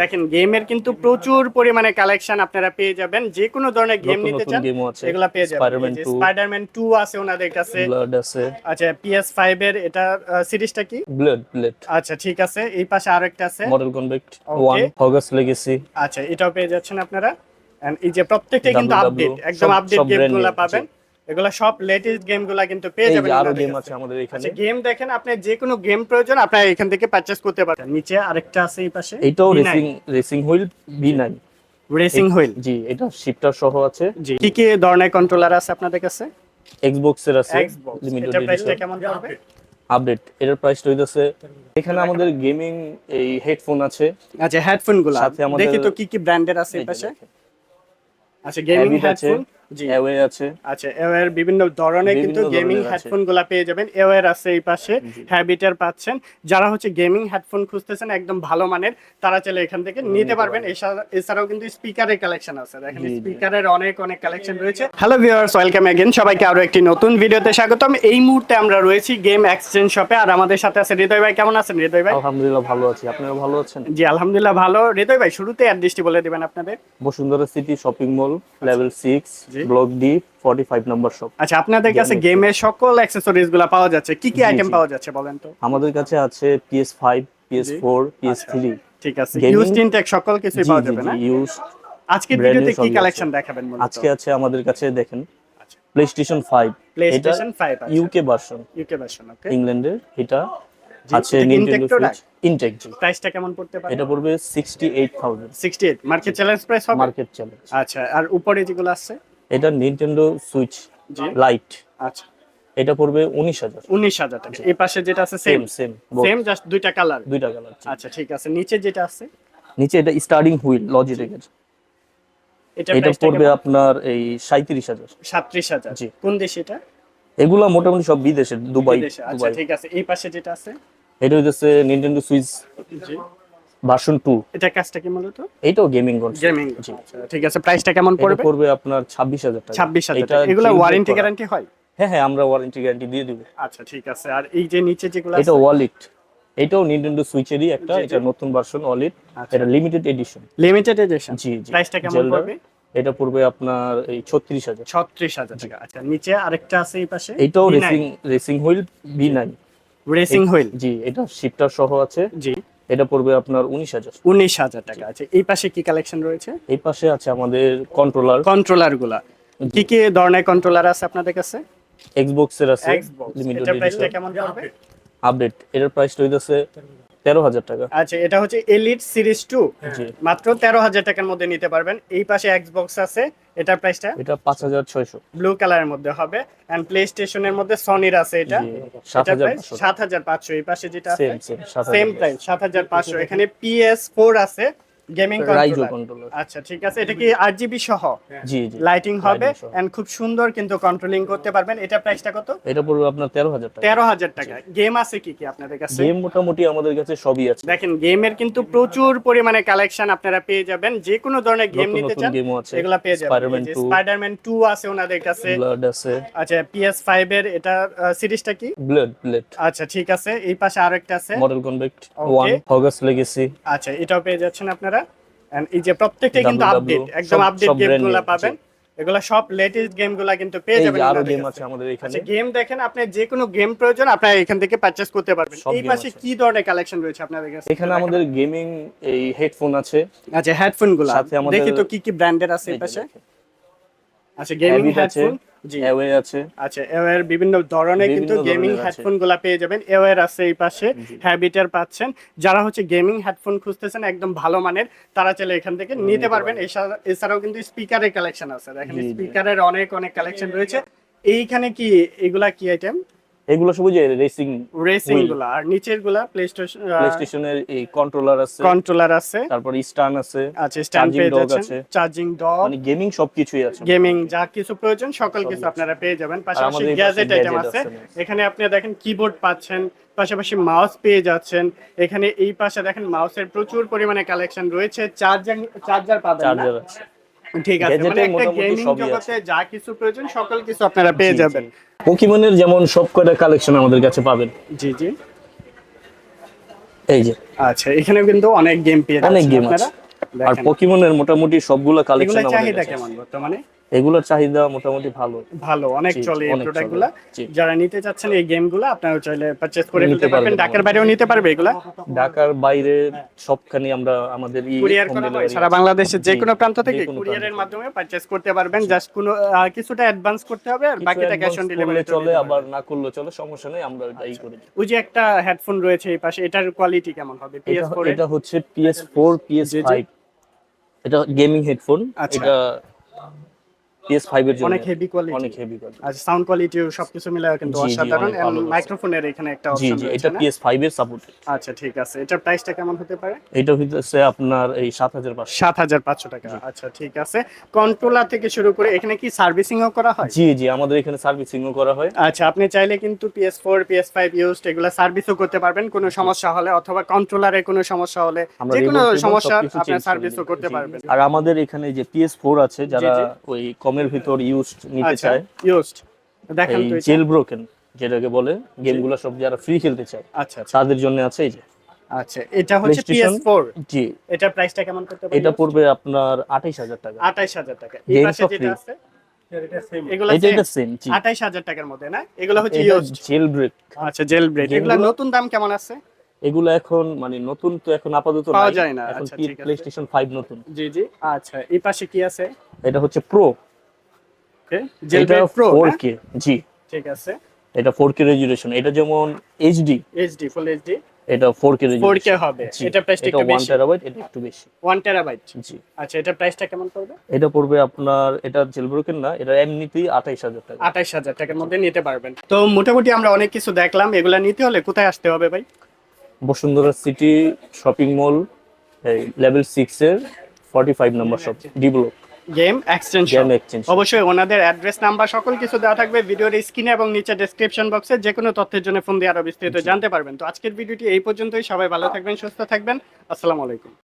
দেখেন গেমের কিন্তু প্রচুর পরিমাণে কালেকশন আপনারা পেয়ে যাবেন। যে কোনো ধরনের গেম নিতে চান এগুলা পেয়ে যাবেন। স্পাইডারম্যান 2 স্পাইডারম্যান টু আছে ওনাদের কাছে। ব্লাড আছে। আচ্ছা পিএস ফাইভ এর এটা সিরিজটা কি? ব্লাড ব্লাড আচ্ছা ঠিক আছে। এই পাশে আরেকটা আছে। মডেল কনভেক্ট 1 হগাস লেগেসি আচ্ছা এটাও পেয়ে যাচ্ছেন আপনারা। এন্ড এই যে প্রত্যেকটা কিন্তু আপডেট একদম আপডেট গেমগুলো পাবেন। এগুলা সব লেটেস্ট গেমগুলা কিন্তু পেয়ে যাবেন আরও গেম আছে আমাদের এখানে। আচ্ছা গেম দেখেন আপনি যে কোনো গেম প্রয়োজন আপনারা এখান থেকে পারচেজ করতে পারেন নিচে আরেকটা আছে এই পাশে এইটাও racing racing wheel B9 racing wheel জি এটা শিফটার সহ আছে। জি কি কি ধরনের কন্ট্রোলার আছে আপনাদের কাছে? এক্সবক্স এর আছে লিমিটেড এটা প্রাইসটা এডিশন কেমন পড়বে আপডেট এটার প্রাইস হইতাছে এখানে আমাদের গেমিং এই হেডফোন আছে। আচ্ছা হেডফোনগুলো। সাথে আমাদের- দেখি তো কি কি ব্র্যান্ডের আছে এই পাশে। আচ্ছা গেমিং হেডফোন অ্যাওয়ে আছে। আচ্ছা এওয়ার বিভিন্ন ধরনের কিন্তু গেমিং হেডফোনগুলা পেয়ে যাবেন। এওয়ার আছে এই পাশে হ্যাবিটার পাচ্ছেন। যারা হচ্ছে গেমিং হেডফোন খুঁজতেছেন একদম ভালো মানের তারা চাইলে এখান থেকে নিতে পারবেন। এছাড়াও কিন্তু স্পিকারের কালেকশন আছে। দেখেন। স্পিকারের অনেক অনেক কালেকশন রয়েছে। হ্যালো ভিউয়ার্স ওয়েলকাম এগেন সবাইকে আরও একটি নতুন ভিডিওতে স্বাগতম। এই মুহূর্তে আমরা রয়েছি গেম এক্সচেঞ্জ শপে আর আমাদের সাথে আছে হৃদয় ভাই। কেমন আছেন হৃদয় ভাই? আলহামদুলিল্লাহ ভালো আছি। আপনারা ভালো আছেন? জি আলহামদুলিল্লাহ ভালো। হৃদয় ভাই শুরুতে অ্যাড্রেসটি বলে দিবেন আপনাদের। Bashundhara City shopping mall level six জি। Block D forty five number shop আচ্ছা আপনাদের কাছে গেমের সকল অ্যাক্সেসরিজগুলা পাওয়া যাচ্ছে। কি কি আইটেম পাওয়া যাচ্ছে বলেন তো? আমাদের কাছে আছে PS five PS four PS three ঠিক আছে। Gaming- ইউজ টিনটেক সকল কিছুই পাওয়া যাবে না? ইউজ আজকের ভিডিওতে কি কালেকশন দেখাবেন আজকে আছে আমাদের কাছে দেখেন আচ্ছা। প্লে স্টেশন ফাইভ PlayStation 5 আছে। UK version UK version okay ইংল্যান্ডের এটা আছে নিনটেন্ডো সুইচ ইনটেক প্রাইসটা কেমন পড়তে পারে? এটা পড়বে sixty eight thousand 68 market challenge price হবে? মার্কেট চ্যালেঞ্জ আচ্ছা আর উপরে যেগুলো আছে? এটা নিনটেন্ডো সুইচ লাইট আচ্ছা। এটা পড়বে উনিশ হাজার। 19000 টাকা। এই পাশে যেটা আছে সেম সেম সেম জাস্ট দুইটা কালার দুইটা কালার আচ্ছা ঠিক আছে। নিচে যেটা আছে? নিচে এটা স্টার্টিং হুইল লজিটেকের এটা এটা পড়বে আপনার এই সাঁত্রিশ হাজার। 37000 জি। কোন দেশ এটা? এগুলা মোটামুটি সব বিদেশের দুবাই বিদেশে। আচ্ছা ঠিক আছে। এই পাশে যেটা আছে? এটা হইতেছে নিনটেন্ডো সুইচ জি। ভার্সন টু এটা কাজটা কি মূলত? এইটাও গেমিং গেমিং ঠিক আছে প্রাইসটা কেমন পড়বে? পড়বে আপনার ছাব্বিশ হাজার টাকা। 26000 এটা টাকা। এগুলো ওয়ারেন্টি গ্যারান্টি হয়? হ্যাঁ হ্যাঁ আমরা ওয়ারেন্টি গ্যারান্টি দিয়ে দিব। আচ্ছা ঠিক আছে। আর এই যে নিচে যেগুলো এটা ওয়ালিট এটাও নিনটেন্ডো সুইচেরই একটা। এটা নতুন ভার্সন ওয়ালিট আচ্ছা। এটা লিমিটেড এডিশন লিমিটেড এডিশন জি জি। প্রাইসটা কেমন পড়বে? এটা পড়বে আপনার এই ছত্রিশ হাজার। ছত্রিশ হাজার টাকা। আচ্ছা নিচে আরেকটা আছে এই পাশে? এইটাও racing racing wheel B nine. Racing wheel জি এটা শিফটার সহ আছে। জি। এটা পড়বে আপনার উনিশ হাজার। উনিশ হাজার টাকা আছে। এই পাশে কি কালেকশন রয়েছে? এই পাশে আছে আমাদের কন্ট্রোলার কন্ট্রোলারগুলা। কি কি ধরনের কন্ট্রোলার আছে আপনাদের কাছে? এক্সবক্স এর আছে। লিমিটেড এডিশন কেমন আপডেট এটার প্রাইস হইতাছে তেরো হাজার টাকা। আচ্ছা এটা হচ্ছে এলিট সিরিজ টু মাত্র তেরো হাজার টাকার মধ্যে নিতে পারবেন। এই পাশে এক্সবক্স আছে। এটার প্রাইসটা এটা পাঁচ হাজার ছয়শো। ব্লু কালারের মধ্যে হবে। এন্ড প্লে স্টেশনের মধ্যে সনির আছে এটা। সাত হাজার পাঁচশো। এই পাশে যেটা আছে সেম প্রাইস সাত হাজার পাঁচশো। এখানে পিএস ফোর আছে। গেমিং কন্ট্রোলার আচ্ছা ঠিক আছে। এটা কি আট জিবি সহ? জি জি। লাইটিং হবে এন্ড খুব সুন্দর কিন্তু কন্ট্রোলিং করতে পারবেন। এটা প্রাইসটা কত? এটা পড়বে আপনার তেরো হাজার টাকা। তেরো হাজার টাকা। গেম আছে কি কি আপনাদের কাছে? গেম মোটামুটি আমাদের কাছে সবই আছে। দেখেন গেমের কিন্তু প্রচুর পরিমাণে কালেকশন আপনারা পেয়ে যাবেন। যে কোনো ধরনের গেম নিতে চান এগুলা পেয়ে যাবেন। স্পাইডারম্যান টু স্পাইডারম্যান টু আছে ওনাদের কাছে। ব্লাড আছে। আচ্ছা পিএস ফাইভ এর এটা সিরিজটা কি? ব্লাড ব্লাড আচ্ছা ঠিক আছে। এই পাশে আরেকটা আছে। মডেল কনভেক্ট Okay. ওয়ান হগাস লেগেসি আচ্ছা এটাও পেয়ে যাচ্ছেন আপনারা। And এই যে প্রত্যেকটা কিন্তু আপডেট একদম আপডেট গেমগুলো পাবেন। এগুলা সব লেটেস্ট গেমগুলা কিন্তু পেয়ে যাবেন আরও গেম আছে আমাদের এখানে। আচ্ছা গেম দেখেন আপনি যে কোনো গেম প্রয়োজন আপনারা এখান থেকে পারচেজ করতে পারবেন। এই পাশে কি ধরনের কালেকশন রয়েছে আপনাদের কাছে? এখানে আমাদের গেমিং এই হেডফোন আছে। আচ্ছা হেডফোনগুলো। সাথে আমাদের- দেখি তো কি কি ব্র্যান্ডের আছে এই পাশে। আচ্ছা গেমিং হেডফোন আছে। আচ্ছা এওয়ার বিভিন্ন ধরনের কিন্তু গেমিং হেডফোনগুলা পেয়ে যাবেন। এওয়ার আছে এই পাশে হ্যাবিটার পাচ্ছেন। যারা হচ্ছে গেমিং হেডফোন খুঁজতেছেন একদম ভালো মানের তারা চাইলে এখান থেকে নিতে পারবেন। এছাড়া- এছাড়াও কিন্তু স্পিকারের কালেকশন আছে। দেখেন। স্পিকারের অনেক অনেক কালেকশন রয়েছে। এইখানে কি এগুলা কি আইটেম এগুলো সব যে রেসিং রেসিং. গুলা। আর নিচেরগুলা প্লে স্টেশন প্লে স্টেশনের এই কন্ট্রোলার আছে। কন্ট্রোলার আছে। তারপর স্টান আছে। আচ্ছা স্ট্যান্ড পেয়ে যাচ্ছেন। চার্জিং ডগ মানে গেমিং সবকিছুই আছে গেমিং যা কিছু প্রয়োজন সকল কিছু আপনারা পেয়ে যাবেন। পাশাপাশি গ্যাজেট আইটেম আছে। আছে। এখানে আপনি দেখেন কিবোর্ড পাচ্ছেন পাশাপাশি মাউস পেয়ে যাচ্ছেন। এখানে এই পাশে দেখেন মাউসের প্রচুর পরিমাণে কালেকশন রয়েছে। চার্জার চার্জার পাবেন না? আছে ঠিক আছে মানে একটা গেমিং জগতে যা কিছু প্রয়োজন সকল কিছু আপনারা পেয়ে যাবেন। পোকিমনের যেমন সব কয়টা কালেকশন আমাদের কাছে পাবেন। জি জি। এই যে। আচ্ছা এখানে কিন্তু অনেক গেম পেয়ে অনেক যাচ্ছেন game আপনারা। আর পোকিমনের মোটামুটি সবগুলো কালেকশন আমাদের কাছে কেমন বর্তমানে? এগুলোর চাহিদা মোটামুটি ভালো। ভালো অনেক চলে এই অনেক প্রোডাক্ট চলে। গুলা জি। যারা নিতে চাচ্ছেন এই গেমগুলো আপনারা চাইলে পারচেজ করে নিতে পারবেন। ঢাকার বাইরেও নিতে পারবে এগুলা? ঢাকার বাইরে সবখানে আমরা আমাদের কুরিয়ার করা হয় সারা আছে। বাংলাদেশের যে কোনো প্রান্ত থেকে কুরিয়ারের মাধ্যমে পারচেজ করতে পারবেন। জাস্ট কোনো কিছুটা অ্যাডভান্স করতে হবে আর বাকিটা ক্যাশ অন ডেলিভারি চলে আবার না করলে চলে সমস্যা নেই আমরা এটাই করি ওই যে একটা হেডফোন রয়েছে এই পাশে এটার কোয়ালিটি কেমন হবে? এটা PS4 এটা হচ্ছে PS4 PS5 জি, জি। এটা গেমিং হেডফোন আচ্ছা। এটা PS5 এর জন্য। অনেক হেভি কোয়ালিটি অনেক হেভি কোয়ালিটি আর সাউন্ড কোয়ালিটিও সবকিছু কিন্তু অসাধারণ আছে। মাইক্রোফোনের এখানে একটা অপশন জি এটা PS5 এর সাপোর্ট আচ্ছা ঠিক আছে। এটার প্রাইসটা কেমন হতে পারে? এটা হইতেছে আপনার এই 7500 সাত হাজার পাঁচশো টাকা। আচ্ছা ঠিক আছে। কন্ট্রোলার থেকে শুরু করে এখানে কি সার্ভিসিংও করা হয়? জি জি আমাদের এখানে সার্ভিসিংও করা হয়। আচ্ছা আপনি চাইলে কিন্তু PS four PS five used এগুলো সার্ভিসও করতে পারবেন। কোনো সমস্যা হলে অথবা কন্ট্রোলারে কোনো সমস্যা হলে যে কোনো সমস্যা সার্ভিসও করতে পারবেন। আর আমাদের এখানে যে PS4 আছে যারা ওই কমের ভিতর ইউজ নিতে আচ্ছা চায়। ইউজড দেখেন তো জেল ব্রোকেন যেটাকে বলে গেমগুলো সব যারা ফ্রি খেলতে চায় আচ্ছা আচ্ছা। তাদের জন্য আছে এই যে। আচ্ছা এটা হচ্ছে পিএস PlayStation ফোর জি। এটার প্রাইসটা কেমন করতে পারবেন এটা পড়বে আপনার আঠাইশ হাজার টাকা। আঠাইশ হাজার টাকা। এই পাশে যেটা আছে এগুলো এটা এটা সেম জি। আঠাইশ হাজার টাকার মধ্যে না? হচ্ছে এটা জেল ব্রেক আচ্ছা জেল ব্রেড এগুলো নতুন দাম কেমন আছে? এগুলো এখন মানে নতুন তো এখন আপাতত পাওয়া যায় না, এখন আচ্ছা, ঠিক আছে। প্লেস্টেশন 5 নতুন। জি জি। আচ্ছা এই পাশে কি আছে? এটা হচ্ছে প্রো ওকে এটা 4K জি। ঠিক আছে। এটা 4K রেজুলেশন এটা যেমন এইচডি এইচডি ফুল এইচডি এটা 4K রেজুলেশন 4K হবে। এটা প্রাইসটা এটা একটু 1 বেশি। টেরাবাইট এটা একটু বেশি। 1 টেরাবাইট জি। আচ্ছা এটা প্রাইসটা কেমন পড়বে? এটা পড়বে আপনার এটা জেলব্রোকেন না এটা এমনিতেই 28000 টাকা। আঠাইশ হাজার টাকার মধ্যে নিতে পারবেন। তো মোটামুটি আমরা অনেক কিছু দেখলাম। এগুলা নিতে হলে কোথায় আসতে হবে ভাই? Bashundhara City shopping mall level 6 এর 45 number shop D block game extension. অবশ্যই ওনাদের অ্যাড্রেস নাম্বার সকল কিছু দেওয়া থাকবে ভিডিওর স্ক্রিনে এবং নিচে ডেসক্রিপশন বক্সে যে কোনো তথ্যের জন্য ফোন দিয়ে আরও বিস্তারিত জানতে পারবেন। তো আজকের ভিডিওটি এই পর্যন্তই। সবাই ভালো থাকবেন সুস্থ থাকবেন। আসসালামু আলাইকুম।